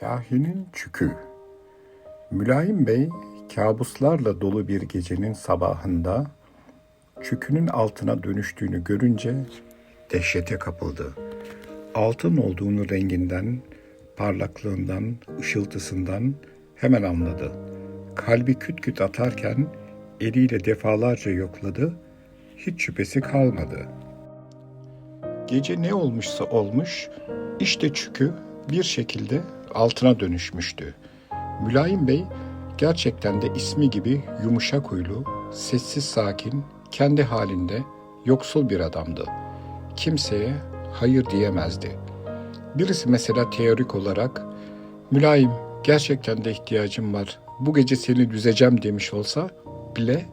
Kahinin Çükü Mülayim Bey, kabuslarla dolu bir gecenin sabahında çükünün altına dönüştüğünü görünce dehşete kapıldı. Altın olduğunu renginden, parlaklığından, ışıltısından hemen anladı. Kalbi küt küt atarken eliyle defalarca yokladı, hiç şüphesi kalmadı. Gece ne olmuşsa olmuş, işte çükü bir şekilde altına dönüşmüştü. Mülayim Bey gerçekten de ismi gibi yumuşak huylu, sessiz sakin, kendi halinde yoksul bir adamdı. Kimseye hayır diyemezdi. Birisi mesela teorik olarak mülayim gerçekten de ihtiyacım var. Bu gece seni düzeceğim demiş olsa bile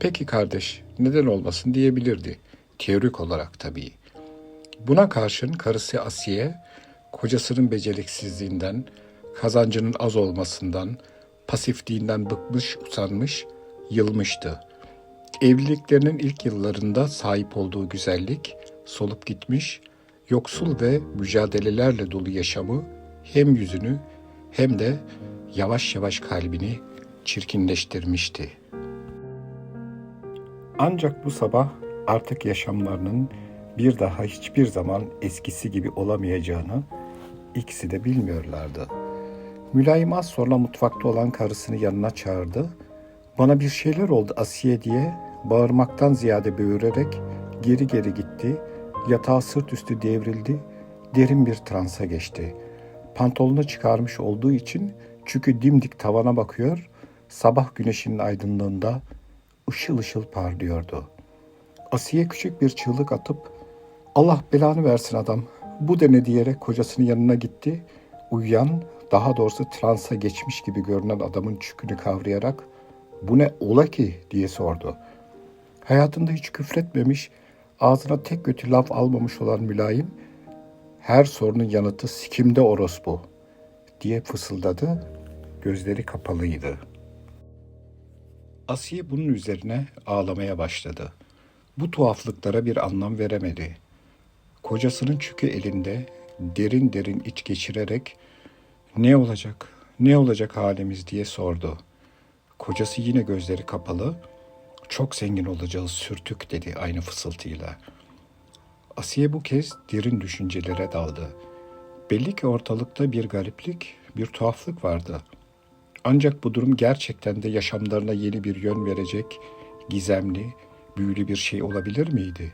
peki kardeş neden olmasın diyebilirdi. Teorik olarak tabii. Buna karşın karısı Asiye, kocasının beceriksizliğinden, kazancının az olmasından, pasifliğinden bıkmış, usanmış, yılmıştı. Evliliklerinin ilk yıllarında sahip olduğu güzellik solup gitmiş, yoksul ve mücadelelerle dolu yaşamı hem yüzünü hem de yavaş yavaş kalbini çirkinleştirmişti. Ancak bu sabah artık yaşamlarının bir daha hiçbir zaman eskisi gibi olamayacağını ikisi de bilmiyorlardı. Mülayim az sonra mutfakta olan karısını yanına çağırdı. Bana bir şeyler oldu Asiye diye bağırmaktan ziyade böğürerek geri geri gitti. Yatağı sırt üstü devrildi. Derin bir transa geçti. Pantolonu çıkarmış olduğu için çünkü dimdik tavana bakıyor, sabah güneşinin aydınlığında ışıl ışıl parlıyordu. Asiye küçük bir çığlık atıp Allah belanı versin adam. Bu dene diyerek kocasının yanına gitti. Uyuyan, daha doğrusu transa geçmiş gibi görünen adamın çükünü kavrayarak bu ne ola ki diye sordu. Hayatında hiç küfretmemiş, ağzına tek kötü laf almamış olan mülayim, her sorunun yanıtı sikimde orospu diye fısıldadı, gözleri kapalıydı. Asiye bunun üzerine ağlamaya başladı. Bu tuhaflıklara bir anlam veremedi. Kocasının çükü elinde derin derin iç geçirerek ne olacak, ne olacak halimiz diye sordu. Kocası yine gözleri kapalı, çok zengin olacağız sürtük dedi aynı fısıltıyla. Asiye bu kez derin düşüncelere daldı. Belli ki ortalıkta bir gariplik, bir tuhaflık vardı. Ancak bu durum gerçekten de yaşamlarına yeni bir yön verecek, gizemli, büyülü bir şey olabilir miydi?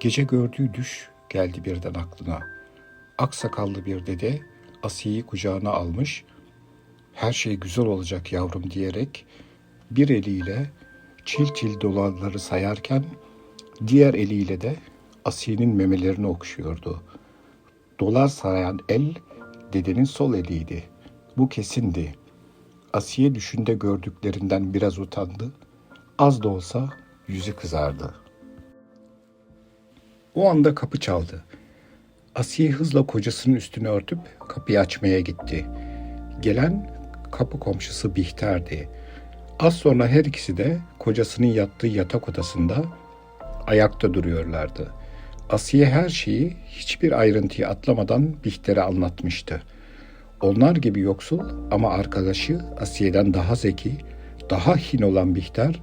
Gece gördüğü düş geldi birden aklına. Aksakallı bir dede Asiye'yi kucağına almış, her şey güzel olacak yavrum diyerek bir eliyle çil çil dolarları sayarken diğer eliyle de Asiye'nin memelerini okşuyordu. Dolar sayan el dedenin sol eliydi. Bu kesindi. Asiye düşünde gördüklerinden biraz utandı. Az da olsa yüzü kızardı. O anda kapı çaldı. Asiye hızla kocasının üstünü örtüp kapıyı açmaya gitti. Gelen kapı komşusu Bihter'di. Az sonra her ikisi de kocasının yattığı yatak odasında ayakta duruyorlardı. Asiye her şeyi hiçbir ayrıntıyı atlamadan Bihter'e anlatmıştı. Onlar gibi yoksul ama arkadaşı Asiye'den daha zeki, daha hin olan Bihter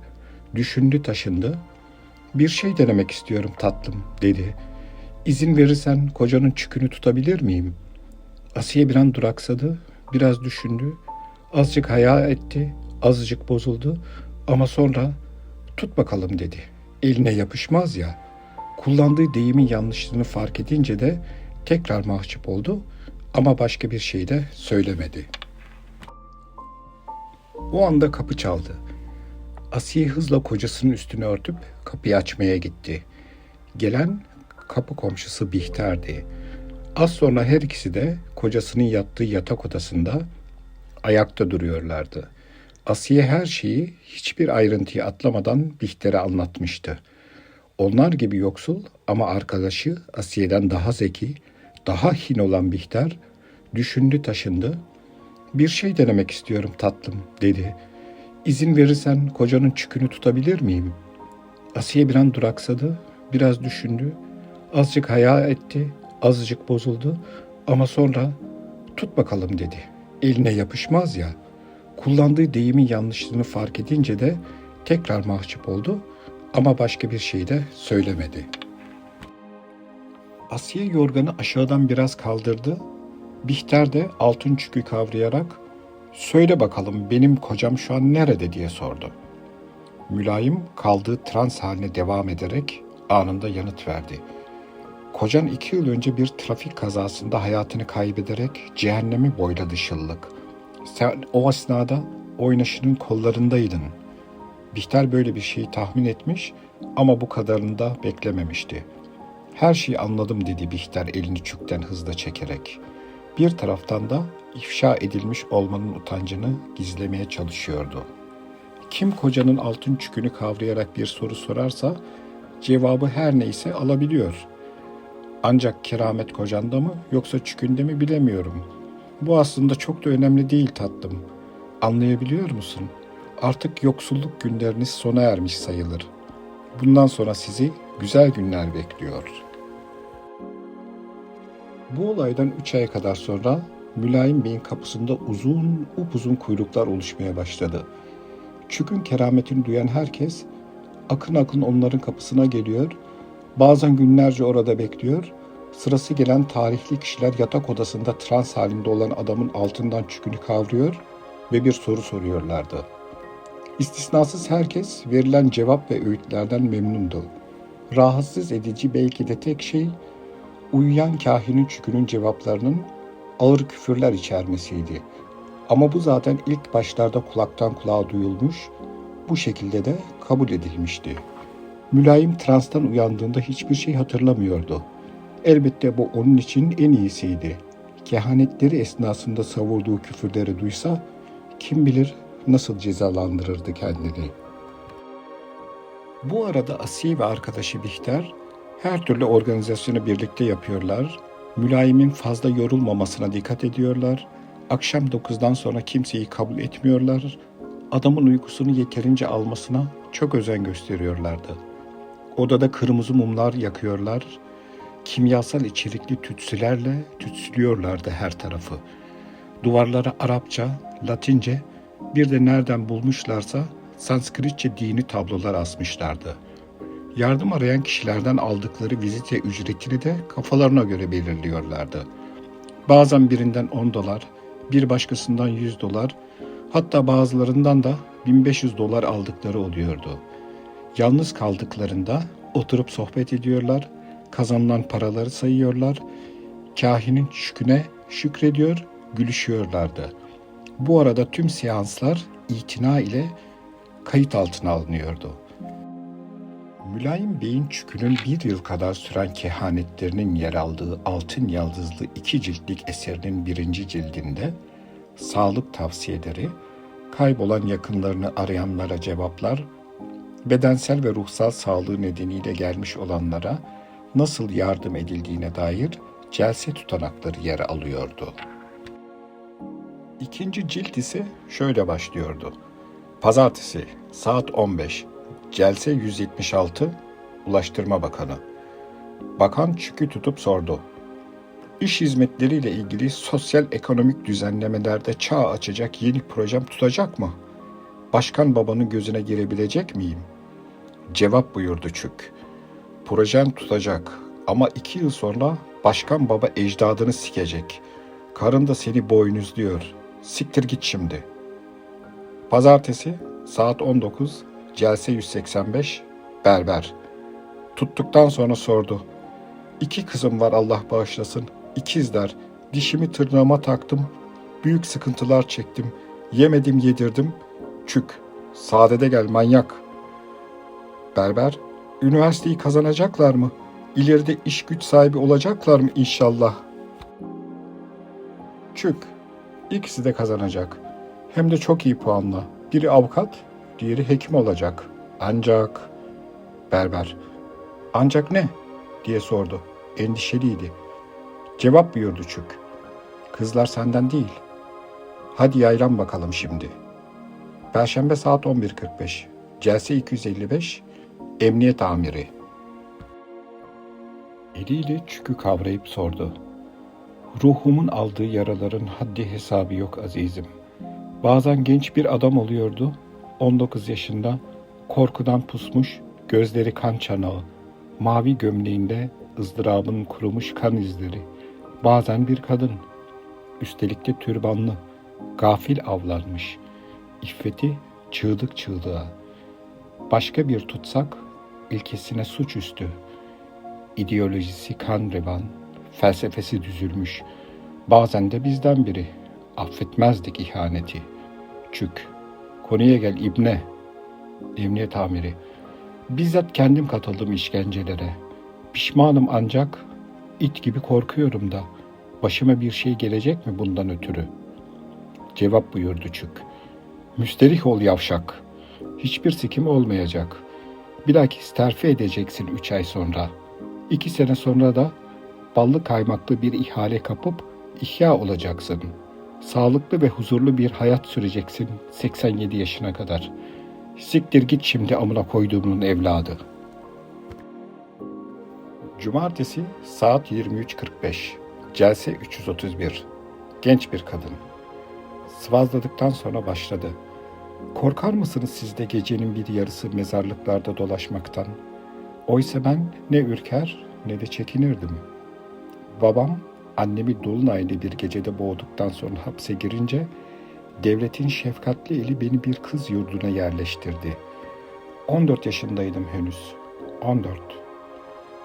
düşündü taşındı. Bir şey denemek istiyorum tatlım dedi. İzin verirsen kocanın çükünü tutabilir miyim? Asiye bir an duraksadı, biraz düşündü. Azıcık haya etti, azıcık bozuldu ama sonra tut bakalım dedi. Eline yapışmaz ya. Kullandığı deyimin yanlışlığını fark edince de tekrar mahcup oldu ama başka bir şey de söylemedi. O anda kapı çaldı. Asiye hızla kocasının üstünü örtüp kapıyı açmaya gitti. Gelen kapı komşusu Bihter'di. Az sonra her ikisi de kocasının yattığı yatak odasında ayakta duruyorlardı. Asiye her şeyi hiçbir ayrıntıyı atlamadan Bihter'e anlatmıştı. Onlar gibi yoksul ama arkadaşı Asiye'den daha zeki, daha hin olan Bihter düşündü taşındı. Bir şey denemek istiyorum tatlım dedi. İzin verirsen kocanın çükünü tutabilir miyim? Asiye bir an duraksadı, biraz düşündü. Azıcık haya etti, azıcık bozuldu ama sonra Tut bakalım dedi. Eline yapışmaz ya. Kullandığı deyimin yanlışlığını fark edince de tekrar mahcup oldu ama başka bir şey de söylemedi. Asiye yorganı aşağıdan biraz kaldırdı. Bihter de altın çükü kavrayarak "Söyle bakalım benim kocam şu an nerede?" diye sordu. Mülayim kaldığı trans haline devam ederek anında yanıt verdi. Kocan iki yıl önce bir trafik kazasında hayatını kaybederek cehennemi boyladı şıllık. Sen o esnada oynaşının kollarındaydın. Bihter böyle bir şeyi tahmin etmiş ama bu kadarını da beklememişti. Her şeyi anladım dedi Bihter elini çükten hızla çekerek. Bir taraftan da ifşa edilmiş olmanın utancını gizlemeye çalışıyordu. Kim kocanın altın çükünü kavrayarak bir soru sorarsa cevabı her neyse alabiliyor. Ancak keramet kocanda mı yoksa çükünde mi bilemiyorum. Bu aslında çok da önemli değil tatlım. Anlayabiliyor musun? Artık yoksulluk günleriniz sona ermiş sayılır. Bundan sonra sizi güzel günler bekliyor. Bu olaydan üç ay kadar sonra Mülayim Bey'in kapısında uzun upuzun kuyruklar oluşmaya başladı. Çükün kerametini duyan herkes akın akın onların kapısına geliyor, bazen günlerce orada bekliyor, sırası gelen tarihli kişiler yatak odasında trans halinde olan adamın altından çükünü kavruyor ve bir soru soruyorlardı. İstisnasız herkes verilen cevap ve öğütlerden memnundu. Rahatsız edici belki de tek şey uyuyan kahinin çükünün cevaplarının ağır küfürler içermesiydi. Ama bu zaten ilk başlarda kulaktan kulağa duyulmuş, bu şekilde de kabul edilmişti. Mülayim transtan uyandığında hiçbir şey hatırlamıyordu. Elbette bu onun için en iyisiydi. Kehanetleri esnasında savurduğu küfürleri duysa kim bilir nasıl cezalandırırdı kendini. Bu arada Asiye ve arkadaşı Bihter her türlü organizasyonu birlikte yapıyorlar. Mülayimin fazla yorulmamasına dikkat ediyorlar. Akşam 9'dan sonra kimseyi kabul etmiyorlar. Adamın uykusunu yeterince almasına çok özen gösteriyorlardı. Odada kırmızı mumlar yakıyorlar. Kimyasal içerikli tütsülerle tütsülüyorlardı her tarafı. Duvarlara Arapça, Latince, bir de nereden bulmuşlarsa Sanskritçe dini tablolar asmışlardı. Yardım arayan kişilerden aldıkları vizite ücretini de kafalarına göre belirliyorlardı. Bazen birinden 10 dolar, bir başkasından 100 dolar, hatta bazılarından da 1500 dolar aldıkları oluyordu. Yalnız kaldıklarında oturup sohbet ediyorlar, kazanılan paraları sayıyorlar, kahinin şüküne şükrediyor, gülüşüyorlardı. Bu arada tüm seanslar itina ile kayıt altına alınıyordu. Mülayim Bey'in çükünün bir yıl kadar süren kehanetlerinin yer aldığı altın yaldızlı iki ciltlik eserinin birinci cildinde sağlık tavsiyeleri, kaybolan yakınlarını arayanlara cevaplar, bedensel ve ruhsal sağlığı nedeniyle gelmiş olanlara nasıl yardım edildiğine dair celse tutanakları yer alıyordu. İkinci cilt ise şöyle başlıyordu. Pazartesi saat 15 Celse 176 Ulaştırma Bakanı Bakan çükü tutup sordu. İş hizmetleriyle ilgili sosyal ekonomik düzenlemelerde çağ açacak yeni projem tutacak mı? Başkan babanın gözüne girebilecek miyim? Cevap buyurdu çük. Projen tutacak ama iki yıl sonra başkan baba ecdadını sikecek. Karın da seni boynuzluyor. Siktir git şimdi. Pazartesi saat 19 Celse 185 Berber. Tuttuktan sonra sordu. İki kızım var Allah bağışlasın. İkizler. Dişimi tırnağıma taktım. Büyük sıkıntılar çektim. Yemedim yedirdim. Çük. Sadede gel manyak. Berber. Üniversiteyi kazanacaklar mı? İleride iş güç sahibi olacaklar mı inşallah? Çük. İkisi de kazanacak. Hem de çok iyi puanla. Biri avukat, diğeri hekim olacak. Ancak berber ancak ne diye sordu. Endişeliydi. Cevap buyurdu Çük. Kızlar senden değil. Hadi yaylan bakalım şimdi. Perşembe saat 11.45. Celse 255. Emniyet amiri. Eliyle Çük'ü kavrayıp sordu. Ruhumun aldığı yaraların haddi hesabı yok azizim. Bazen genç bir adam oluyordu, 19 yaşında, korkudan pusmuş, gözleri kan çanağı, mavi gömleğinde ızdırabın kurumuş kan izleri. Bazen bir kadın, üstelik de türbanlı, gafil avlanmış, iffeti çığlık çığlığa. Başka bir tutsak, ilkesine suçüstü, ideolojisi kan revan, felsefesi düzülmüş. Bazen de bizden biri. Affetmezdik ihaneti. Çük. Konuya gel İbne. Emniyet amiri. Bizzat kendim katıldım işkencelere. Pişmanım ancak it gibi korkuyorum da. Başıma bir şey gelecek mi bundan ötürü? Cevap buyurdu Çük. Müsterih ol yavşak. Hiçbir sikim olmayacak. Bilakis terfi edeceksin üç ay sonra. İki sene sonra da ballı kaymaklı bir ihale kapıp ihya olacaksın. Sağlıklı ve huzurlu bir hayat süreceksin 87 yaşına kadar. Siktir git şimdi amına koyduğumun evladı. Cumartesi saat 23.45. Celse 331. Genç bir kadın. Sıvazladıktan sonra başladı. Korkar mısınız siz de gecenin bir yarısı mezarlıklarda dolaşmaktan? Oysa ben ne ürker ne de çekinirdim. Babam annemi dolunaylı bir gecede boğduktan sonra hapse girince devletin şefkatli eli beni bir kız yurduna yerleştirdi. 14 yaşındaydım henüz. 14.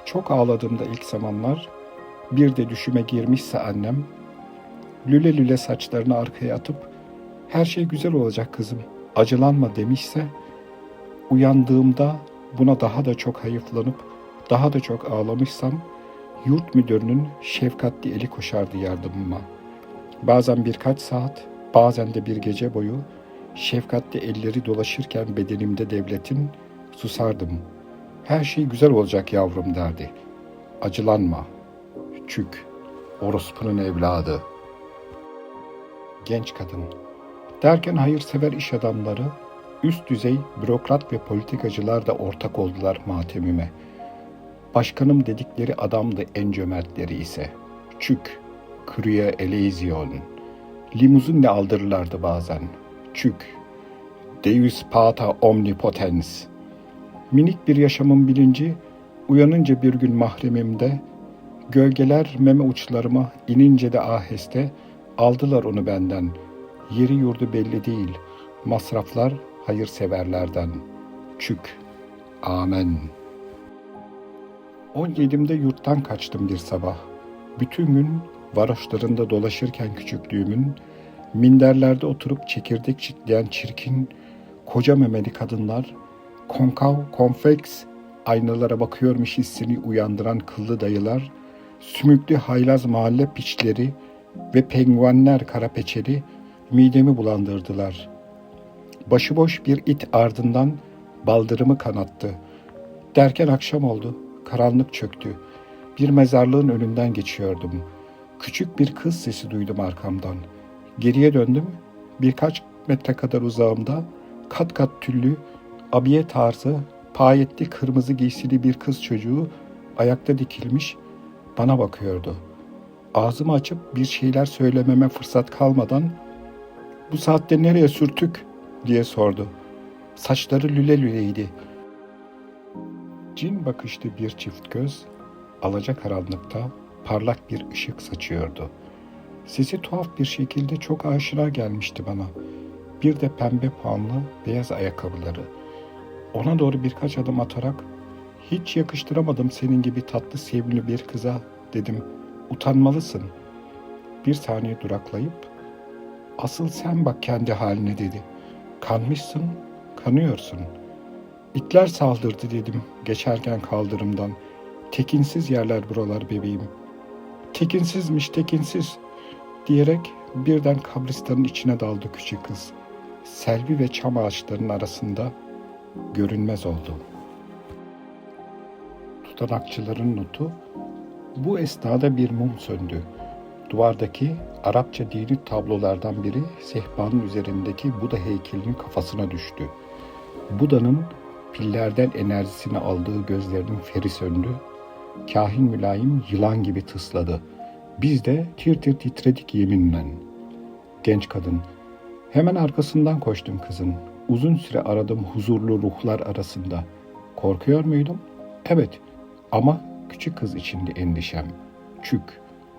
Çok ağladığımda ilk zamanlar bir de düşüme girmişse annem lüle lüle saçlarını arkaya atıp her şey güzel olacak kızım acılanma demişse uyandığımda buna daha da çok hayıflanıp daha da çok ağlamışsam yurt müdürünün şefkatli eli koşardı yardımıma. Bazen birkaç saat, bazen de bir gece boyu şefkatli elleri dolaşırken bedenimde devletin susardım. Her şey güzel olacak yavrum derdi. Acılanma. Çük. Orospunun evladı. Genç kadın. Derken hayırsever iş adamları, üst düzey bürokrat ve politikacılar da ortak oldular matemime.'' Başkanım dedikleri adamdı en cömertleri ise. Çük, Kruya Elezyon. Limuzinle aldırırlardı bazen. Çük, Deus Pata Omnipotens. Minik bir yaşamın bilinci, uyanınca bir gün mahremimde, gölgeler meme uçlarıma inince de aheste, aldılar onu benden. Yeri yurdu belli değil, masraflar hayırseverlerden. Çük, Amen. 17'imde yurttan kaçtım bir sabah. Bütün gün varoşlarında dolaşırken küçüklüğümün, minderlerde oturup çekirdek çitleyen çirkin, koca memeli kadınlar, konkav, konfeks, aynalara bakıyormuş hissini uyandıran kıllı dayılar, sümüklü haylaz mahalle piçleri ve penguenler karapeçeli midemi bulandırdılar. Başıboş bir it ardından baldırımı kanattı. Derken akşam oldu. Karanlık çöktü. Bir mezarlığın önünden geçiyordum. Küçük bir kız sesi duydum arkamdan. Geriye döndüm. Birkaç metre kadar uzağımda kat kat tüllü, abiye tarzı, payetli kırmızı giysili bir kız çocuğu ayakta dikilmiş bana bakıyordu. Ağzımı açıp bir şeyler söylememe fırsat kalmadan "Bu saatte nereye sürtük?" diye sordu. Saçları lüle lüleydi. Cin bakışlı bir çift göz, alacakaranlıkta parlak bir ışık saçıyordu. Sesi tuhaf bir şekilde çok aşina gelmişti bana. Bir de pembe puanlı beyaz ayakkabıları. Ona doğru birkaç adım atarak, hiç yakıştıramadım senin gibi tatlı sevimli bir kıza dedim. Utanmalısın. Bir saniye duraklayıp, asıl sen bak kendi haline dedi. Kanmışsın, kanıyorsun.'' İtler saldırdı dedim geçerken kaldırımdan. Tekinsiz yerler buralar bebeğim. Tekinsizmiş tekinsiz diyerek birden kabristanın içine daldı küçük kız. Selvi ve çam ağaçlarının arasında görünmez oldu. Tutanakçıların notu bu esnada bir mum söndü. Duvardaki Arapça dini tablolardan biri sehpanın üzerindeki Buda heykelinin kafasına düştü. Buda'nın Pillerden enerjisini aldığı gözlerinin feri söndü. Kahin mülayim yılan gibi tısladı. Biz de tir tir titredik yeminle. Genç kadın, hemen arkasından koştum kızın. Uzun süre aradım huzurlu ruhlar arasında. Korkuyor muydum? Evet ama küçük kız içinde endişem. Çük,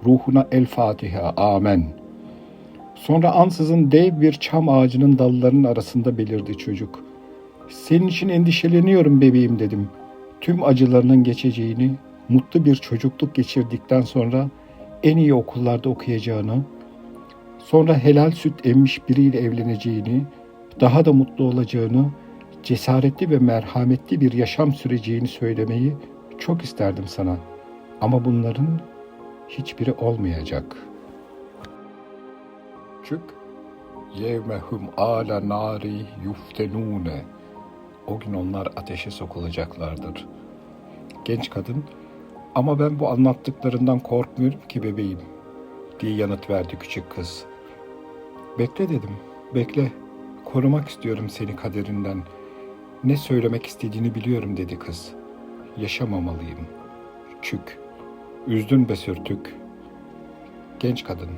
ruhuna el Fatiha, amen. Sonra ansızın dev bir çam ağacının dallarının arasında belirdi çocuk. Senin için endişeleniyorum bebeğim dedim. Tüm acılarının geçeceğini, mutlu bir çocukluk geçirdikten sonra en iyi okullarda okuyacağını, sonra helal süt emmiş biriyle evleneceğini, daha da mutlu olacağını, cesaretli ve merhametli bir yaşam süreceğini söylemeyi çok isterdim sana. Ama bunların hiçbiri olmayacak. Çık. Yevmehum ala nari yuftenune. O gün onlar ateşe sokulacaklardır. Genç kadın, ama ben bu anlattıklarından korkmuyorum ki bebeğim, diye yanıt verdi küçük kız. Bekle dedim, bekle. Korumak istiyorum seni kaderinden. Ne söylemek istediğini biliyorum dedi kız. Yaşamamalıyım. Çük. Üzdün be sürtük. Genç kadın.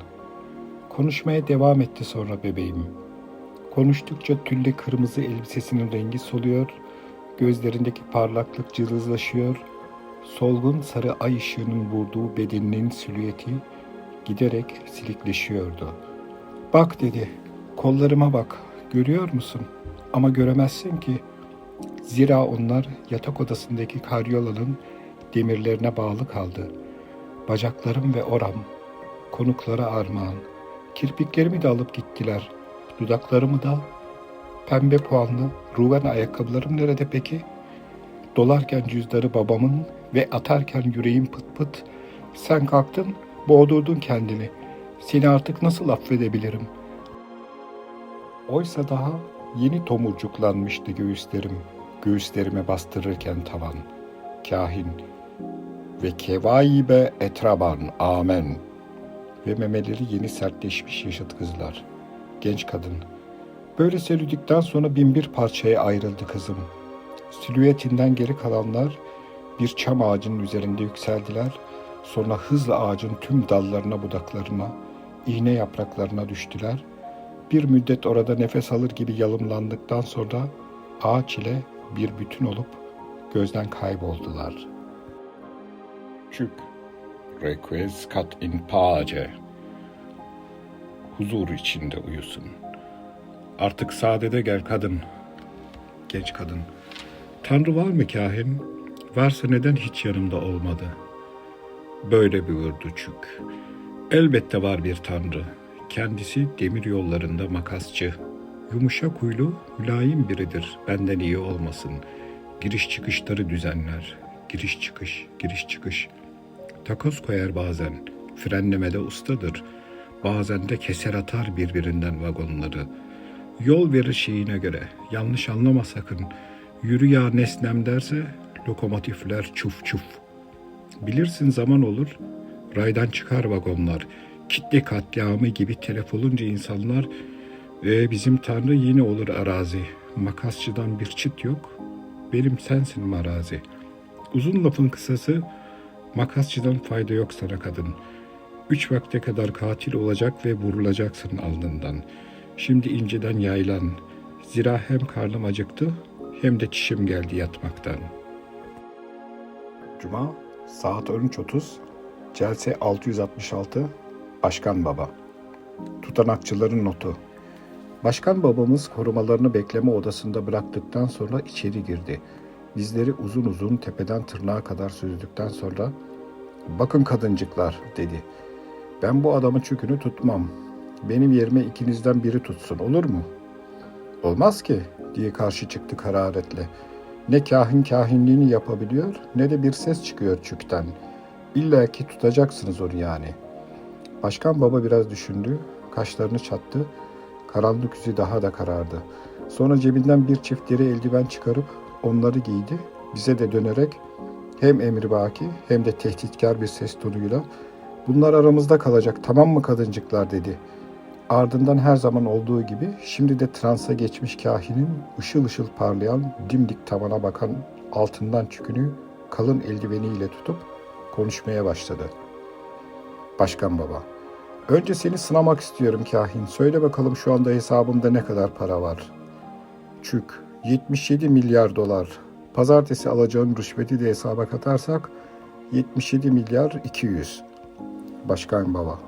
Konuşmaya devam etti sonra bebeğim. Konuştukça tülle kırmızı elbisesinin rengi soluyor, gözlerindeki parlaklık cılızlaşıyor, solgun sarı ay ışığının vurduğu bedeninin silüeti giderek silikleşiyordu. Bak dedi, kollarıma bak, görüyor musun? Ama göremezsin ki. Zira onlar yatak odasındaki karyolanın demirlerine bağlı kaldı. Bacaklarım ve oram, konuklara armağan, kirpiklerimi de alıp gittiler. Dudaklarımı da, pembe puanlı ruven ayakkabılarım nerede peki? Dolarken cüzdarı babamın ve atarken yüreğim pıt pıt. Sen kalktın, boğdurdun kendini. Seni artık nasıl affedebilirim? Oysa daha yeni tomurcuklanmıştı göğüslerim. Göğüslerime bastırırken tavan. Kahin ve kevaibe etraban amen. Ve memeleri yeni sertleşmiş yaşıt kızlar. Genç kadın. Böyle serüdükten sonra bin bir parçaya ayrıldı kızım. Silüetinden geri kalanlar bir çam ağacının üzerinde yükseldiler. Sonra hızla ağacın tüm dallarına, budaklarına, iğne yapraklarına düştüler. Bir müddet orada nefes alır gibi yalımlandıktan sonra ağaç ile bir bütün olup gözden kayboldular. Çık. Requiescat in pace. Huzur içinde uyusun. Artık sadede gel kadın. Genç kadın. Tanrı var mı kahin? Varsa neden hiç yanımda olmadı? Böyle buyurdu çük. Elbette var bir tanrı. Kendisi demir yollarında makasçı. Yumuşak huylu, mülayim biridir. Benden iyi olmasın. Giriş çıkışları düzenler. Giriş çıkış, giriş çıkış. Takoz koyar bazen. Frenlemede ustadır. Bazen de keser atar birbirinden vagonları. Yol verir şeyine göre. Yanlış anlama sakın. Yürü ya nesnem derse lokomotifler çuf çuf. Bilirsin zaman olur. Raydan çıkar vagonlar. Kitle katliamı gibi telef olunca insanlar ve bizim Tanrı yine olur arazi. Makasçıdan bir çıt yok. Benim sensin marazi. Uzun lafın kısası makasçıdan fayda yok sana kadın. Üç vakte kadar katil olacak ve vurulacaksın alnından. Şimdi inceden yaylan. Zira hem karnım acıktı hem de çişim geldi yatmaktan. Cuma saat 13.30 Celse 666 Başkan Baba Tutanakçıların notu Başkan babamız korumalarını bekleme odasında bıraktıktan sonra içeri girdi. Bizleri uzun uzun tepeden tırnağa kadar süzdükten sonra ''Bakın kadıncıklar'' dedi. ''Ben bu adamın çükünü tutmam. Benim yerime ikinizden biri tutsun olur mu?'' ''Olmaz ki'' diye karşı çıktı hararetle. Ne kahin kahinliğini yapabiliyor ne de bir ses çıkıyor çükten. İlla ki tutacaksınız onu yani. Başkan baba biraz düşündü, kaşlarını çattı. Karanlık yüzü daha da karardı. Sonra cebinden bir çift deri eldiven çıkarıp onları giydi. Bize de dönerek hem emribaki hem de tehditkar bir ses tonuyla bunlar aramızda kalacak tamam mı kadıncıklar dedi. Ardından her zaman olduğu gibi şimdi de transa geçmiş kahinin ışıl ışıl parlayan dimdik tavana bakan altından çükünü kalın eldiveniyle tutup konuşmaya başladı. Başkan baba. Önce seni sınamak istiyorum kahin. Söyle bakalım şu anda hesabımda ne kadar para var? Çük 77 milyar dolar. Pazartesi alacağın rüşveti de hesaba katarsak 77 milyar 200. Başkan baba.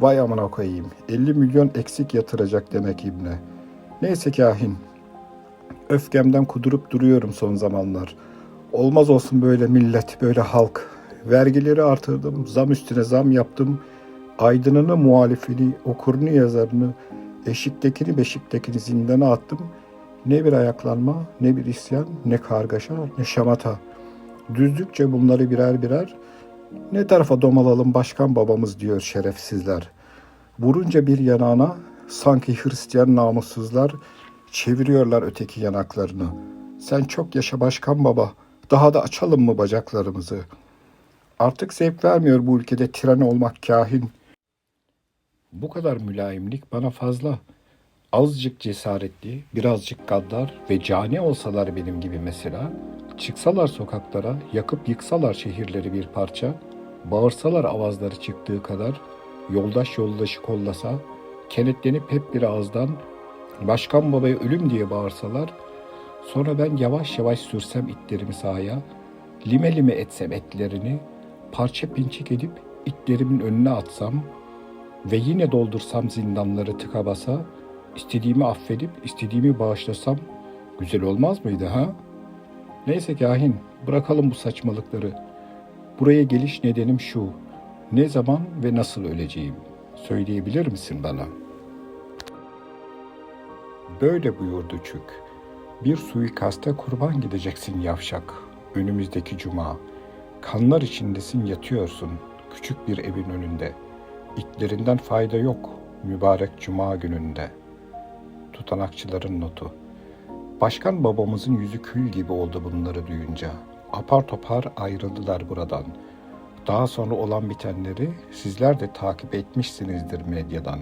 Vay amına koyayım. 50 milyon eksik yatıracak demek İbne. Neyse kahin. Öfkemden kudurup duruyorum son zamanlar. Olmaz olsun böyle millet, böyle halk. Vergileri artırdım, zam üstüne zam yaptım. Aydınını, muhalifini, okurunu, yazarını, eşiktekini, beşiktekini zindana attım. Ne bir ayaklanma, ne bir isyan, ne kargaşa, ne şamata. Düzdükçe bunları birer birer ne tarafa domalalım başkan babamız diyor şerefsizler. Vurunca bir yanağına sanki Hristiyan namussuzlar çeviriyorlar öteki yanaklarını. Sen çok yaşa başkan baba. Daha da açalım mı bacaklarımızı? Artık zevk vermiyor bu ülkede tiran olmak kahin. Bu kadar mülayimlik bana fazla. Azıcık cesaretli, birazcık gaddar ve cani olsalar benim gibi mesela, çıksalar sokaklara, yakıp yıksalar şehirleri bir parça, bağırsalar avazları çıktığı kadar, yoldaş yoldaşı kollasa, kenetlenip hep bir ağızdan başkan babaya ölüm diye bağırsalar, sonra ben yavaş yavaş sürsem itlerimi sahaya, lime lime etsem etlerini, parça pinçik edip itlerimin önüne atsam ve yine doldursam zindanları tıka basa, istediğimi affedip istediğimi bağışlasam güzel olmaz mıydı ha? Neyse kahin, bırakalım bu saçmalıkları. Buraya geliş nedenim şu. Ne zaman ve nasıl öleceğim? Söyleyebilir misin bana? Böyle buyurdu Çük. Bir suikasta kurban gideceksin yavşak. Önümüzdeki cuma. Kanlar içindesin yatıyorsun. Küçük bir evin önünde. İtlerinden fayda yok. Mübarek cuma gününde. Tutanakçıların notu. Başkan babamızın yüzü kül gibi oldu bunları duyunca. Apar topar ayrıldılar buradan. Daha sonra olan bitenleri sizler de takip etmişsinizdir medyadan.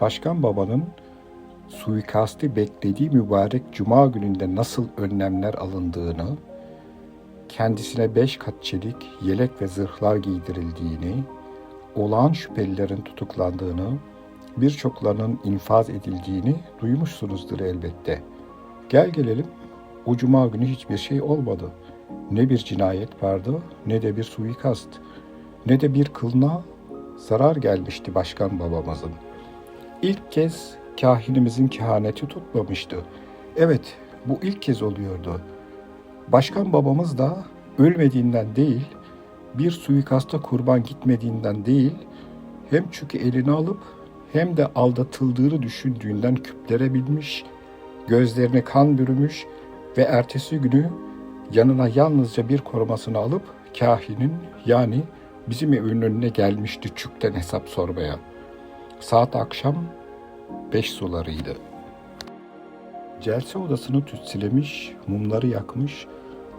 Başkan babanın suikasti beklediği mübarek cuma gününde nasıl önlemler alındığını, kendisine beş kat çelik, yelek ve zırhlar giydirildiğini, olağan şüphelilerin tutuklandığını, birçoklarının infaz edildiğini duymuşsunuzdur elbette. Gel gelelim, o cuma günü hiçbir şey olmadı. Ne bir cinayet vardı, ne de bir suikast, ne de bir kılına zarar gelmişti başkan babamızın. İlk kez kahinimizin kehaneti tutmamıştı. Evet, bu ilk kez oluyordu. Başkan babamız da ölmediğinden değil, bir suikasta kurban gitmediğinden değil, hem çünkü elini alıp hem de aldatıldığını düşündüğünden küplere binmiş, gözlerine kan bürümüş ve ertesi günü yanına yalnızca bir korumasını alıp kahinin yani bizim evin önüne gelmişti çükten hesap sormaya. Saat akşam beş sularıydı. Celse odasını tütsülemiş, mumları yakmış,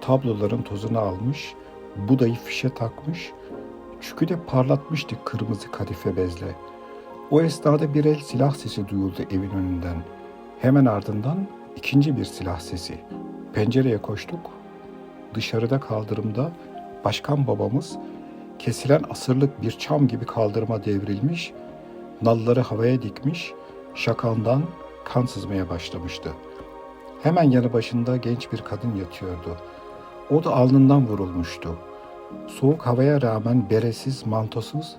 tabloların tozunu almış, budayı fişe takmış, çükü de parlatmıştı kırmızı kadife bezle. O esnada bir el silah sesi duyuldu evin önünden. Hemen ardından ikinci bir silah sesi. Pencereye koştuk. Dışarıda kaldırımda başkan babamız kesilen asırlık bir çam gibi kaldırıma devrilmiş, nalları havaya dikmiş, şakandan kan sızmaya başlamıştı. Hemen yanı başında genç bir kadın yatıyordu. O da alnından vurulmuştu. Soğuk havaya rağmen beresiz, mantosuz,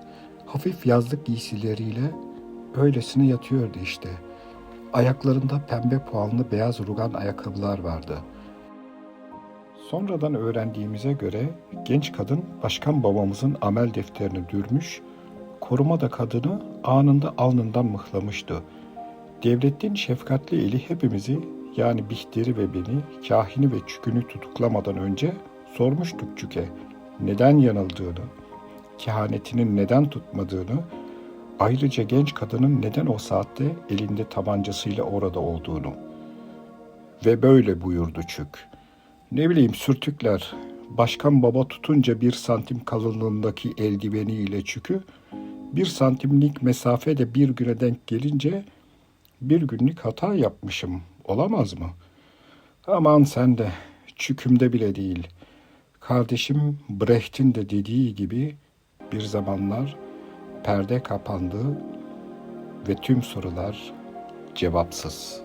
hafif yazlık giysileriyle öylesine yatıyordu işte. Ayaklarında pembe puanlı beyaz rugan ayakkabılar vardı. Sonradan öğrendiğimize göre genç kadın başkan babamızın amel defterini dürmüş, koruma da kadını anında alnından mıhlamıştı. Devletin şefkatli eli hepimizi yani Bihter'i ve beni, kahini ve çükünü tutuklamadan önce sormuştuk çüke neden yanıldığını, kehanetinin neden tutmadığını, ayrıca genç kadının neden o saatte elinde tabancasıyla orada olduğunu. Ve böyle buyurdu çük. Ne bileyim sürtükler, başkan baba tutunca bir santim kalınlığındaki eldiveniyle çükü, bir santimlik mesafede bir güne denk gelince bir günlük hata yapmışım. Olamaz mı? Aman sen de çükümde bile değil. Kardeşim Brecht'in de dediği gibi bir zamanlar Perde kapandı ve tüm sorular cevapsız.